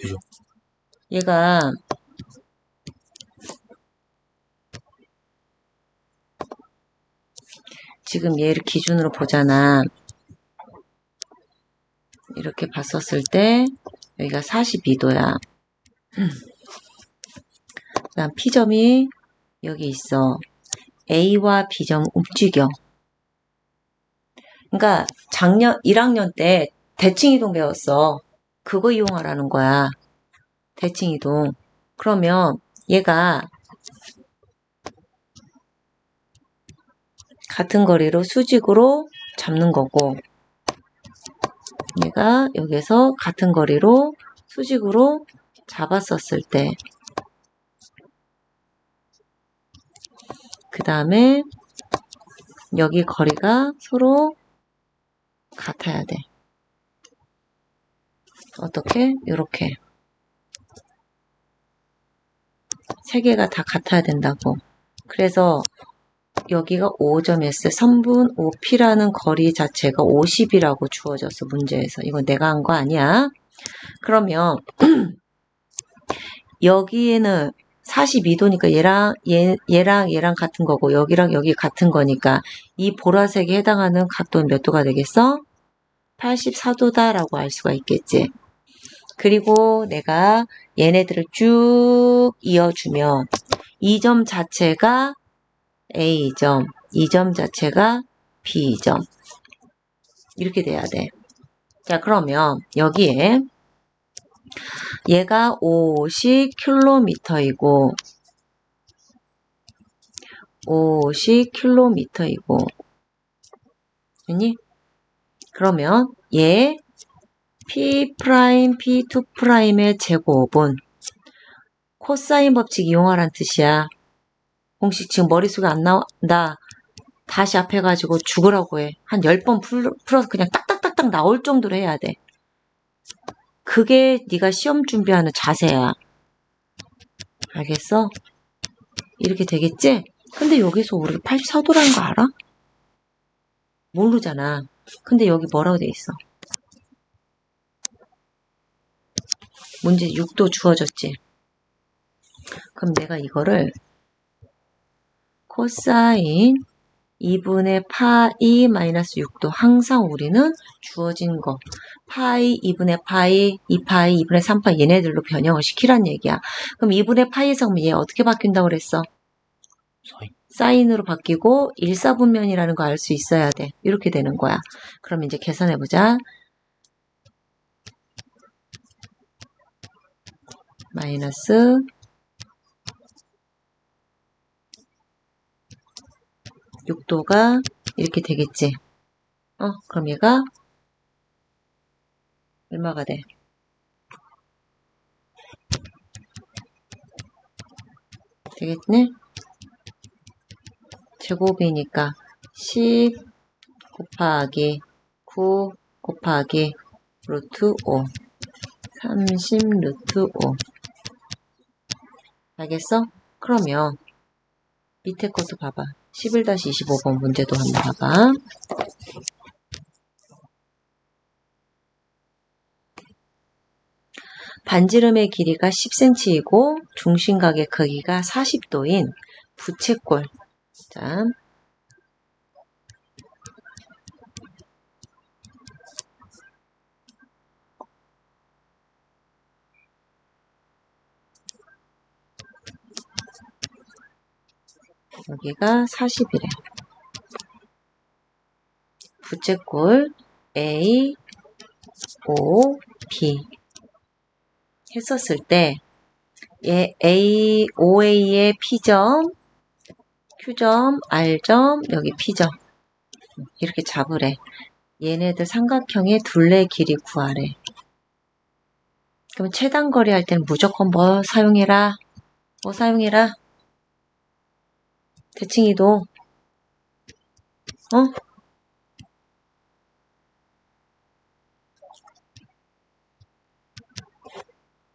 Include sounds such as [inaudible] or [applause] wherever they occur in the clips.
되죠. 얘가 지금 얘를 기준으로 보잖아. 이렇게 봤었을 때 여기가 42도야. 그다음 P점이 여기 있어. A와 B점 움직여. 그러니까 작년 1학년 때 대칭이동 배웠어. 그거 이용하라는 거야. 대칭 이동. 그러면 얘가 같은 거리로 수직으로 잡는 거고 얘가 여기서 같은 거리로 수직으로 잡았었을 때 그 다음에 여기 거리가 서로 같아야 돼. 어떻게? 이렇게 세 개가 다 같아야 된다고. 그래서 여기가 5점이었어요. 3분 5p라는 거리 자체가 50이라고 주어졌어, 문제에서. 이건 내가 한 거 아니야. 그러면 [clears throat] 여기에는 42도니까 얘랑 얘, 얘랑 얘랑 같은 거고 여기랑 여기 같은 거니까 이 보라색에 해당하는 각도는 몇 도가 되겠어? 84도다라고 알 수가 있겠지. 그리고 내가 얘네들을 쭉 이어주면 이 점 자체가 A점, 이 점 자체가 B점. 이렇게 돼야 돼. 자, 그러면 여기에 얘가 50km이고 50km이고 아니? 그러면 얘 P 프라임 P2 프라임의 제곱은 코사인 법칙 이용하란 뜻이야. 공식 지금 머릿속에 안 나온다. 다시 앞에 가지고 죽으라고 해. 한 10번 풀어서 그냥 딱딱딱딱 나올 정도로 해야 돼. 그게 네가 시험 준비하는 자세야. 알겠어? 이렇게 되겠지? 근데 여기서 우리 84도라는 거 알아? 모르잖아. 근데 여기 뭐라고 돼 있어? 문제 6도 주어졌지? 그럼 내가 이거를 코사인 2분의 파이 마이너스 6도 항상 우리는 주어진 거 파이 2분의 파이 2파이 2분의 3파이 얘네들로 변형을 시키란 얘기야 그럼 2분의 파이에서 그럼 얘 어떻게 바뀐다고 그랬어? 사인. 사인으로 바뀌고 1사분면이라는 거 알 수 있어야 돼 이렇게 되는 거야 그럼 이제 계산해보자 마이너스 6도가 이렇게 되겠지. 어, 그럼 얘가 얼마가 돼? 되겠네? 제곱이니까 10 곱하기 9 곱하기 루트 5 30 루트 5 알겠어? 그러면 밑에 것도 봐봐. 11-25번 문제도 한번 봐봐. 반지름의 길이가 10cm이고 중심각의 크기가 40도인 부채꼴. 자, 여기가 40이래. 부채꼴 A, O, B 했었을 때얘 A, OA의 P점, Q점, R점, 여기 P점 이렇게 잡으래. 얘네들 삼각형의 둘레 길이 구하래. 그럼 최단거리 할 때는 무조건 뭐 사용해라? 뭐 사용해라? 대칭이동. 어?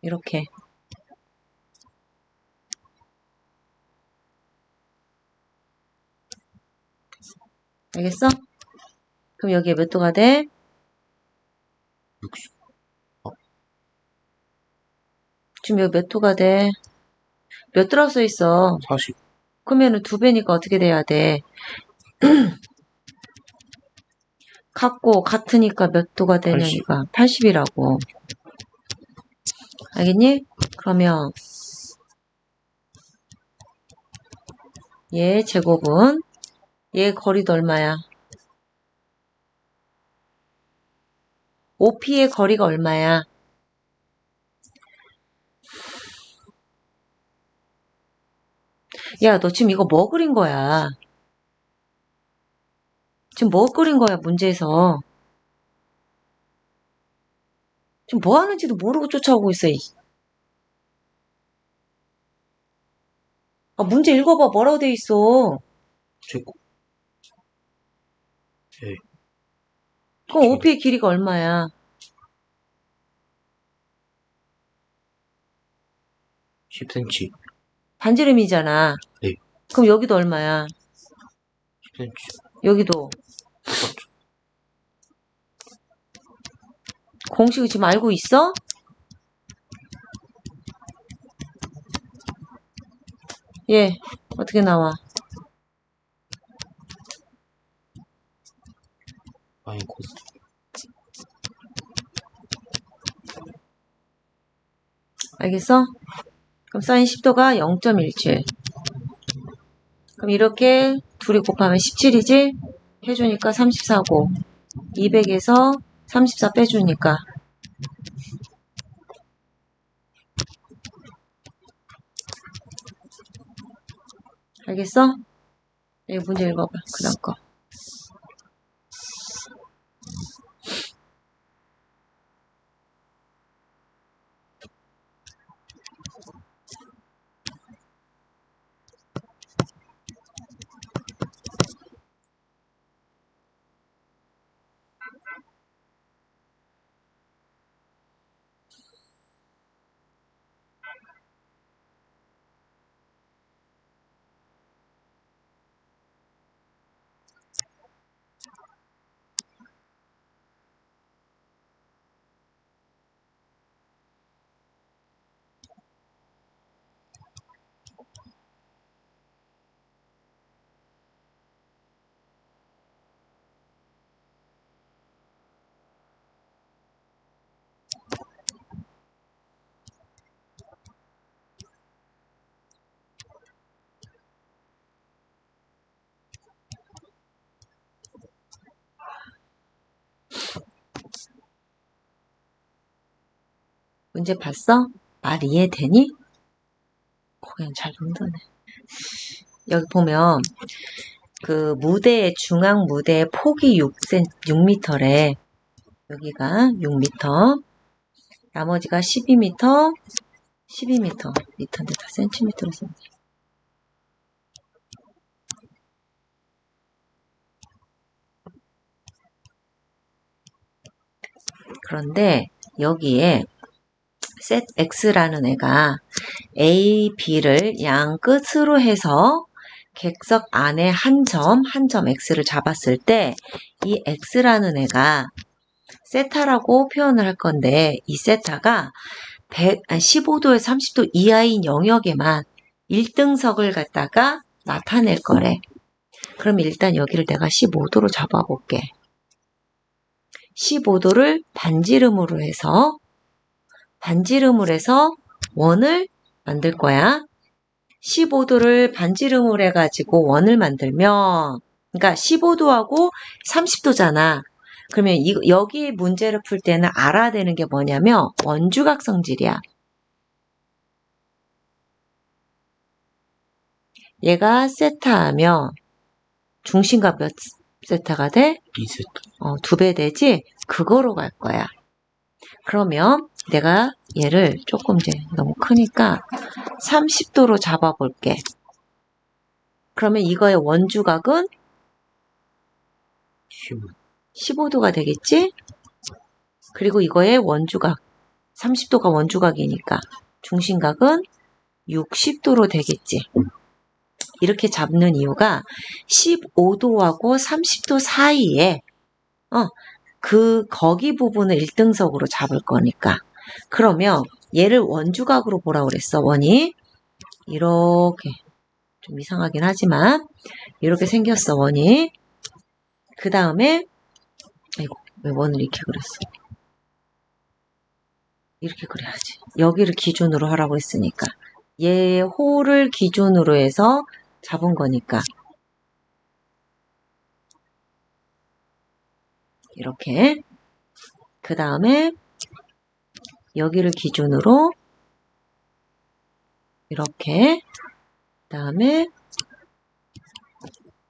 이렇게. 알겠어? 그럼 여기에 몇 도가 돼? 60. 지금 여기 몇 도가 돼? 몇 도라고 써 있어? 40. 그러면은 두 배니까 어떻게 돼야 돼? [clears throat] 같고 같으니까 몇 도가 되냐니까 80 이라고. 알겠니? 그러면 얘 제곱은 얘 거리도 얼마야? OP의 거리가 얼마야? 야, 너 지금 이거 뭐 그린 거야? 지금 뭐 그린 거야, 문제에서? 지금 뭐 하는지도 모르고 쫓아오고 있어, 이. 아, 문제 읽어봐. 뭐라고 돼 있어? 제곱. 예. 그럼 OP의 길이가 얼마야? 10cm. 반지름이잖아. 네. 그럼 여기도 얼마야? 10cm. 여기도. 공식을 지금 알고 있어? 예, 어떻게 나와? 아니, 코스. 알겠어? 그럼 사인 10도가 0.17. 그럼 이렇게 둘이 곱하면 17이지? 해주니까 34고 200에서 34 빼주니까 알겠어? 여기 문제 읽어봐. 그 다음 거. 문제 봤어? 말 이해되니? 그냥 잘 흔드네. 여기 보면 그 무대의 중앙 무대의 폭이 6cm, 6m래. 여기가 6m. 나머지가 12m, 12m. 미터인데 다 센티미터로 썼네. 그런데 여기에 set x라는 애가 a, b를 양 끝으로 해서 객석 안에 한 점, 한 점 x를 잡았을 때 이 x라는 애가 세타라고 표현을 할 건데 이 세타가 100, 15도에서 30도 이하인 영역에만 1등석을 갖다가 나타낼 거래. 그럼 일단 여기를 내가 15도로 잡아볼게. 15도를 반지름으로 해서 반지름을 해서 원을 만들 거야. 15도를 반지름을 해가지고 원을 만들면, 그러니까 15도하고 30도잖아. 그러면 이, 여기 문제를 풀 때는 알아야 되는 게 뭐냐면 원주각 성질이야. 얘가 세타하면 중심값 몇 세타가 돼? 2세트. 어, 두 배 되지? 그거로 갈 거야. 그러면 내가 얘를 조금 이제 너무 크니까 30도로 잡아볼게. 그러면 이거의 원주각은 15. 15도가 되겠지? 그리고 이거의 원주각, 30도가 원주각이니까 중심각은 60도로 되겠지. 이렇게 잡는 이유가 15도하고 30도 사이에 어, 그 거기 부분을 1등석으로 잡을 거니까. 그러면 얘를 원주각으로 보라고 그랬어, 원이. 이렇게. 좀 이상하긴 하지만, 이렇게 생겼어, 원이. 그 다음에, 아이고, 왜 원을 이렇게 그렸어? 이렇게 그려야지. 여기를 기준으로 하라고 했으니까. 얘 호를 기준으로 해서 잡은 거니까. 이렇게. 그 다음에 여기를 기준으로 이렇게 그 다음에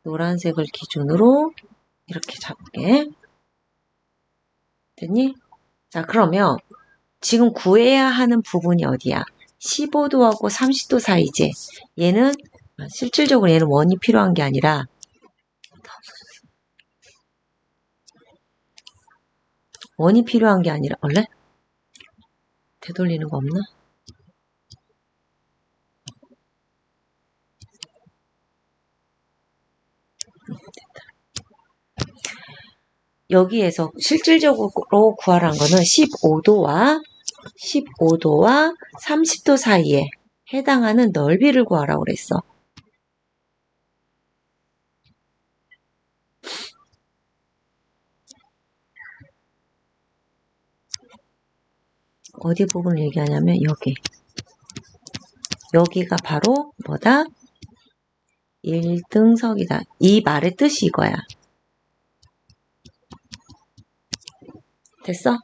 노란색을 기준으로 이렇게 잡게 됐니? 자 그러면 지금 구해야 하는 부분이 어디야? 15도하고 30도 사이지 얘는 아, 실질적으로 얘는 원이 필요한 게 아니라 원이 필요한 게 아니라 원래 되돌리는 거 없나? 여기에서 실질적으로 구하라는 거는 15도와 15도와 30도 사이에 해당하는 넓이를 구하라고 그랬어. 어디 부분을 얘기하냐면 여기. 여기가 바로 뭐다? 1등석이다. 이 말의 뜻이 이거야. 됐어?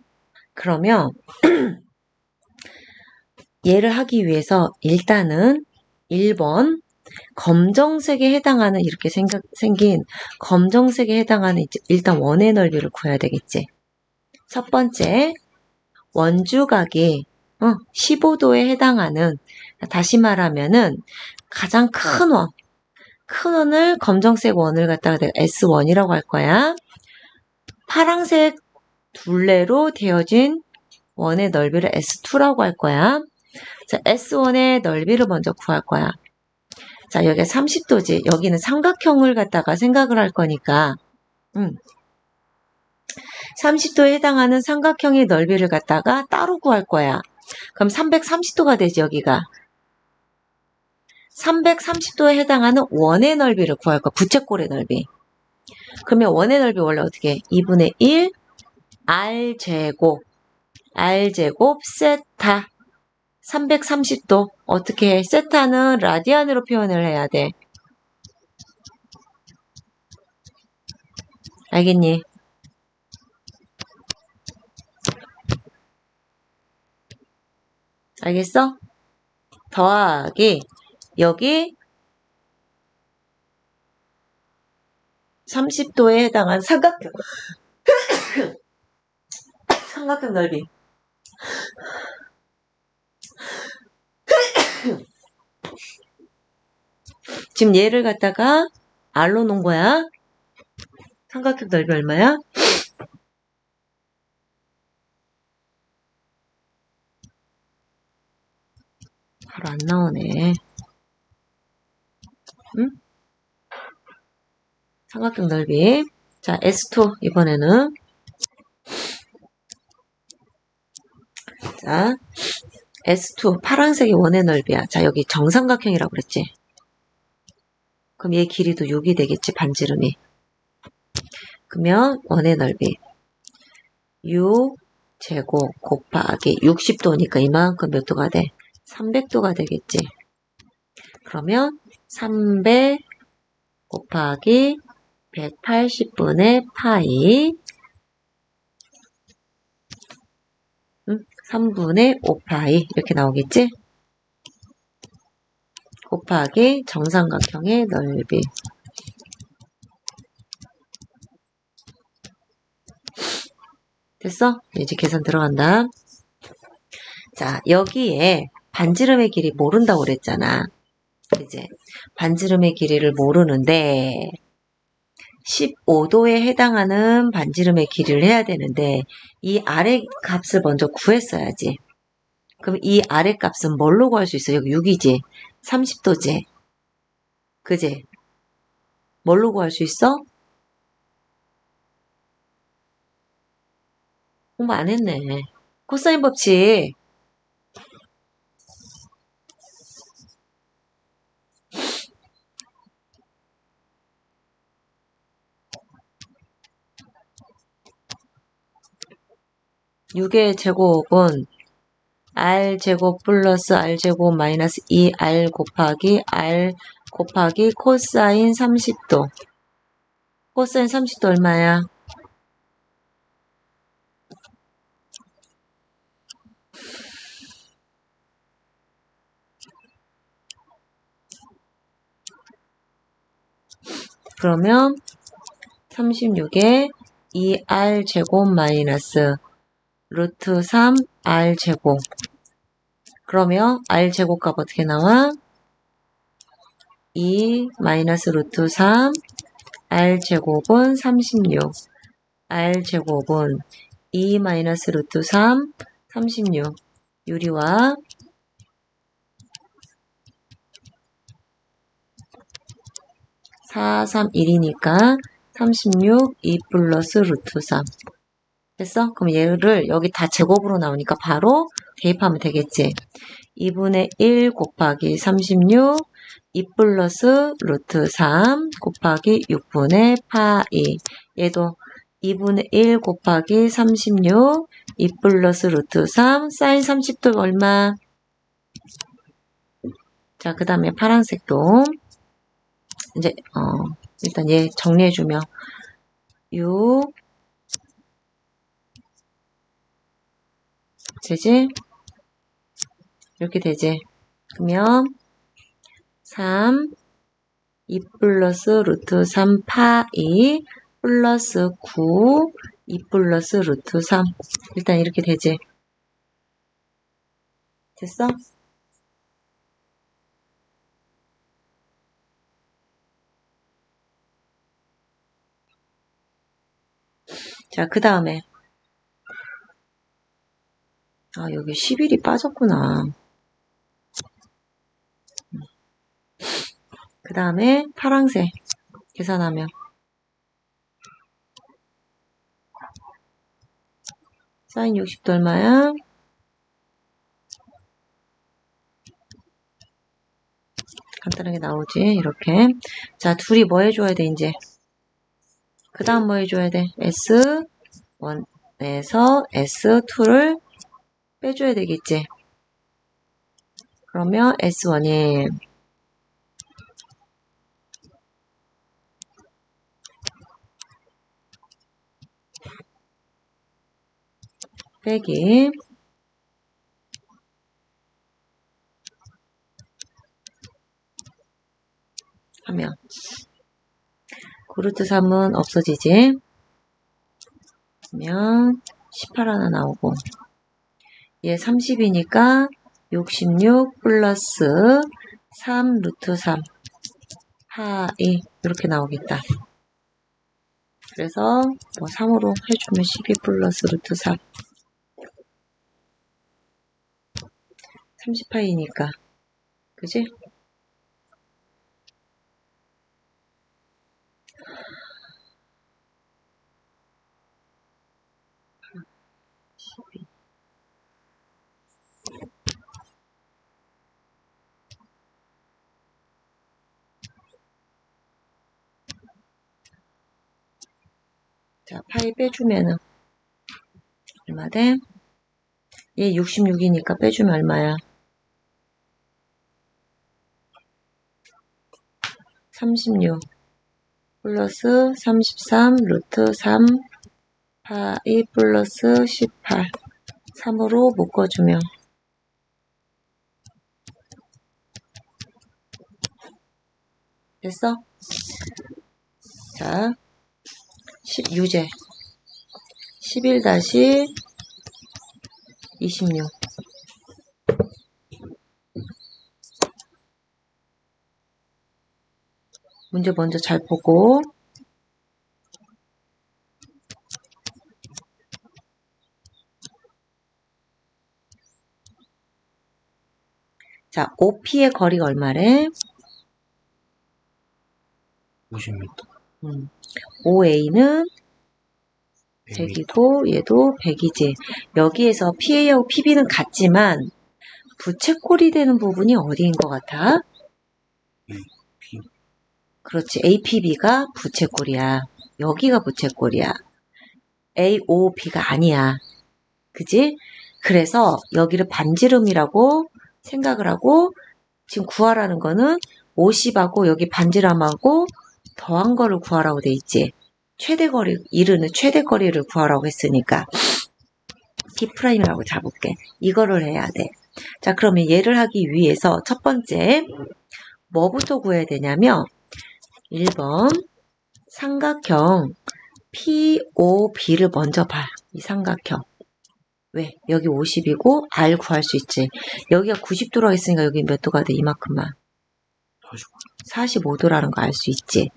그러면 [clears throat] 얘를 하기 위해서 일단은 1번 검정색에 해당하는 이렇게 생각, 생긴 검정색에 해당하는 일단 원의 넓이를 구해야 되겠지. 첫 번째 원주각이 어, 15도에 해당하는 다시 말하면은 가장 큰 원, 큰 원을 검정색 원을 갖다가 내가 S1이라고 할 거야. 파랑색 둘레로 되어진 원의 넓이를 S2라고 할 거야. 자, S1의 넓이를 먼저 구할 거야. 자, 여기가 30도지. 여기는 삼각형을 갖다가 생각을 할 거니까, 음. 30도에 해당하는 삼각형의 넓이를 갖다가 따로 구할 거야. 그럼 330도가 되지, 여기가. 330도에 해당하는 원의 넓이를 구할 거야. 부채꼴의 넓이. 그러면 원의 넓이 원래 어떻게 해? 2분의 1 r제곱 r제곱 세타 330도 어떻게 해? 세타는 라디안으로 표현을 해야 돼. 알겠니? 알겠어? 더하기 여기 30도에 해당한 삼각형 [coughs] 삼각형 넓이 [coughs] 지금 얘를 갖다가 R로 놓은 거야 삼각형 넓이 얼마야? 바로 안 나오네. 응? 삼각형 넓이. 자, S2 이번에는 자, S2 파란색이 원의 넓이야. 자, 여기 정삼각형이라고 그랬지. 그럼 얘 길이도 6이 되겠지, 반지름이. 그러면 원의 넓이 6 제곱 곱하기 60도니까 이만큼 몇 도가 돼? 300도가 되겠지. 그러면 300 곱하기 180분의 파이 응? 3분의 5파이 이렇게 나오겠지? 곱하기 정삼각형의 넓이 됐어? 이제 계산 들어간다. 자, 여기에 반지름의 길이 모른다고 그랬잖아. 이제 반지름의 길이를 모르는데 15도에 해당하는 반지름의 길이를 해야 되는데 이 아래 값을 먼저 구했어야지. 그럼 이 아래 값은 뭘로 구할 수 있어? 여기 6이지. 30도지. 그지? 뭘로 구할 수 있어? 공부 안 했네. 코사인 법칙. 6의 제곱은 r제곱 플러스 r제곱 마이너스 2r 곱하기 r 곱하기 코사인 30도. 코사인 30도 얼마야? 그러면 36에 2r 제곱 마이너스 루트 3 r 제곱 그러면 r 제곱값 어떻게 나와? 2 마이너스 루트 3 r 제곱은 36 r 제곱은 2 마이너스 루트 3 36 유리와 4, 3, 1이니까 36, 2 플러스 루트 3. 됐어? 그럼 얘를 여기 다 제곱으로 나오니까 바로 대입하면 되겠지. 2분의 1 곱하기 36, 2 플러스 루트 3 곱하기 6분의 파이. 얘도 2분의 1 곱하기 36, 2 플러스 루트 3, 사인 30도 얼마? 자, 그 다음에 파란색도 이제 어, 일단 얘 정리해주면 6 되지? 이렇게 되지? 그러면 3 2 플러스 루트 3 파이 플러스 9 2 플러스 루트 3 일단 이렇게 되지? 됐어? 자, 그 다음에. 아, 여기 10일이 빠졌구나. 그 다음에 파랑색 계산하면 사인 60도 얼마야? 간단하게 나오지 이렇게 자 둘이 뭐 해줘야 돼 이제 그 다음 뭐 해줘야 돼? S1에서 S2를 빼줘야 되겠지. 그러면 S1이 빼기 하면 그루트 3은 없어지지. 그러면 18 하나 나오고 얘 30이니까 66 플러스 3 루트 3 파이 이렇게 나오겠다. 그래서 뭐 3으로 해주면 12 플러스 루트 3 30파이니까 그지? 자, 파이 빼주면은 얼마 돼? 얘 66이니까 빼주면 얼마야? 36 플러스 33 루트 3 파이 플러스 18 3으로 묶어주면 됐어? 자, 10 유제 11 다시 26 문제 먼저 잘 보고 자, OP의 거리가 얼마래? 50m. 음. OA는 100m. 100이고 얘도 100이지. 여기에서 PA하고 PB는 같지만 부채꼴이 되는 부분이 어디인 것 같아? 그렇지. APB가 부채꼴이야. 여기가 부채꼴이야. AOB가 아니야. 그지? 그래서 여기를 반지름이라고 생각을 하고 지금 구하라는 거는 50하고 여기 반지름하고 더한 거를 구하라고 돼 있지. 최대 거리, 이르는 최대 거리를 구하라고 했으니까 D 프라임이라고 잡을게. 이거를 해야 돼. 자, 그러면 얘를 하기 위해서 첫 번째 뭐부터 구해야 되냐면 1번 삼각형 POB를 먼저 봐. 이 삼각형. 왜? 여기 50이고 R 구할 수 있지. 여기가 90도라고 했으니까 여기 몇 도가 돼? 이만큼만. 45도라는 거 알 수 있지.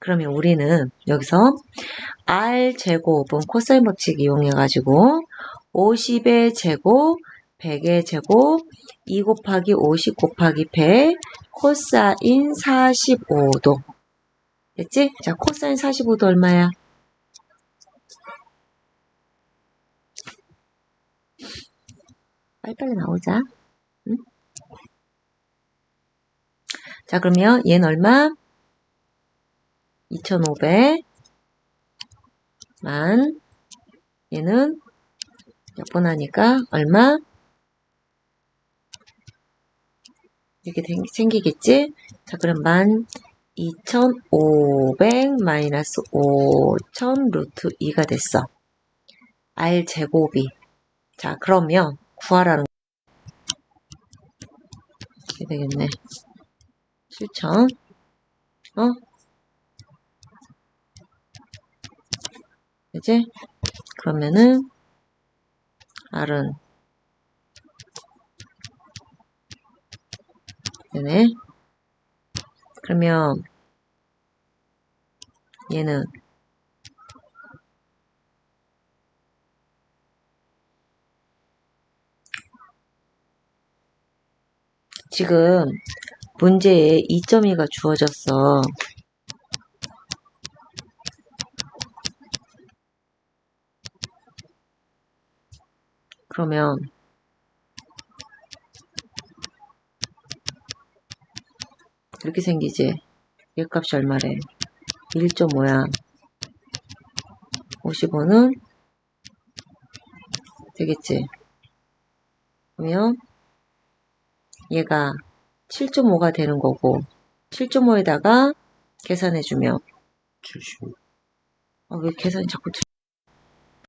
그러면 우리는 여기서 R 제곱은 코사인 법칙 이용해 가지고 50의 제곱, 100의 제곱, 2 곱하기 50 곱하기 100, 코사인 45도. 됐지? 자, 코사인 45도 얼마야? 빨리빨리 나오자. 응? 자, 그러면 얘는 얼마? 2500. 만. 얘는 몇 번 하니까 얼마? 이렇게 생- 생기겠지? 자, 그럼 만 2500 마이너스 5000 루트 2가 됐어. R 제곱이. 자, 그러면 구하라는 이렇게 되겠네. 실천. 어? 그지? 그러면은 R은 되네. 그러면 얘는 지금 문제에 2.2가 주어졌어. 그러면 이렇게 생기지. 얘 값이 얼마래? 1.5야. 55는 되겠지. 그러면 얘가 7.5가 되는 거고 7.5에다가 계산해주면 75. 아, 왜 계산이 자꾸 틀